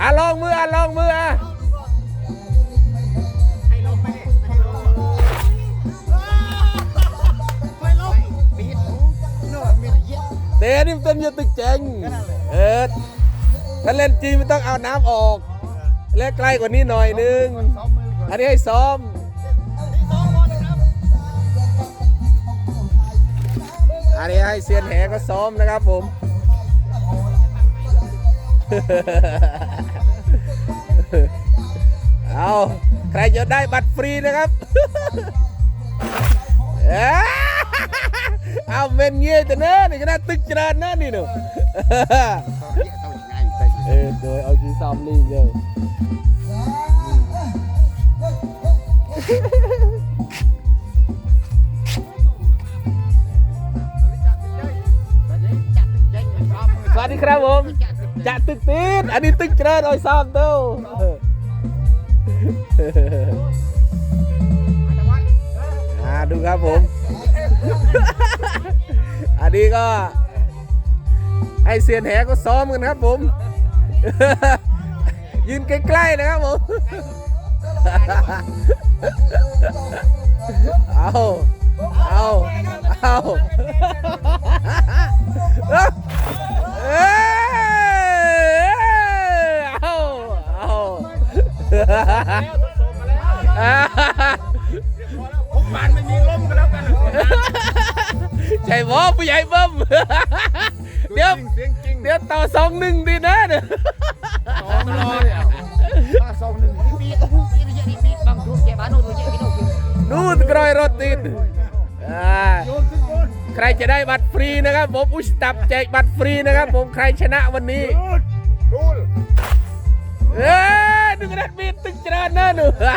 อะลองมืออะลองมืออะให้ลงไปดิให้ลงไม่ลงบีดโน่มีแต่เยี่ยเตะนี่มันเต้นอยืดตึกเจ๋งเออถ้าเล่นจริงมันต้องเอาน้ำออกเล่นใกล้กว่านี้หน่อยนึงสองมือก่อนอันนี้ให้ซ้อมที่สองคนนะครับอันนี้ให้เซียนแหก็ซ้อมนะครับผม เอาใครจะได้บัตรฟรีนะครับ เอาเมนเงี้ยแต่เน้นี่ก็น่าตึกเจริญนะนี่หนูเอเออโดยเอาจีซ้อมนี่เยวจัดเจ๊งเลยครับสวัสดีครับผม จะตึกตีนอันนี้ตึกเจริญเอาซ้อมเต้าอ่าดูครับผม อันนี้ก็ให้เซียนแหก็ซ้อมกันครับผม ยืนใกล้ๆนะครับผม เอา เอา เอา ผมบานไม่มีลมกันแล้วกันใช่บอผู้ใหญ่เบิ้มเดี๋ยวเสียงจริงเดี๋ยวต่อสองหนึ่งดีนะเดี๋ยวสองร้อยถ้าสองหนึ่งมีมีมีมีมีบางทุกเจ็บบ้านโน้ตเจ็บพี่น้องนู่นกรอยรถติดอ่าโยนขึ้นบนใครจะได้บัตรฟรีนะครับ ผมอุชตับแจกบัตรฟรีนะครับ ผมใครชนะวันนี้ ดูดูเอ้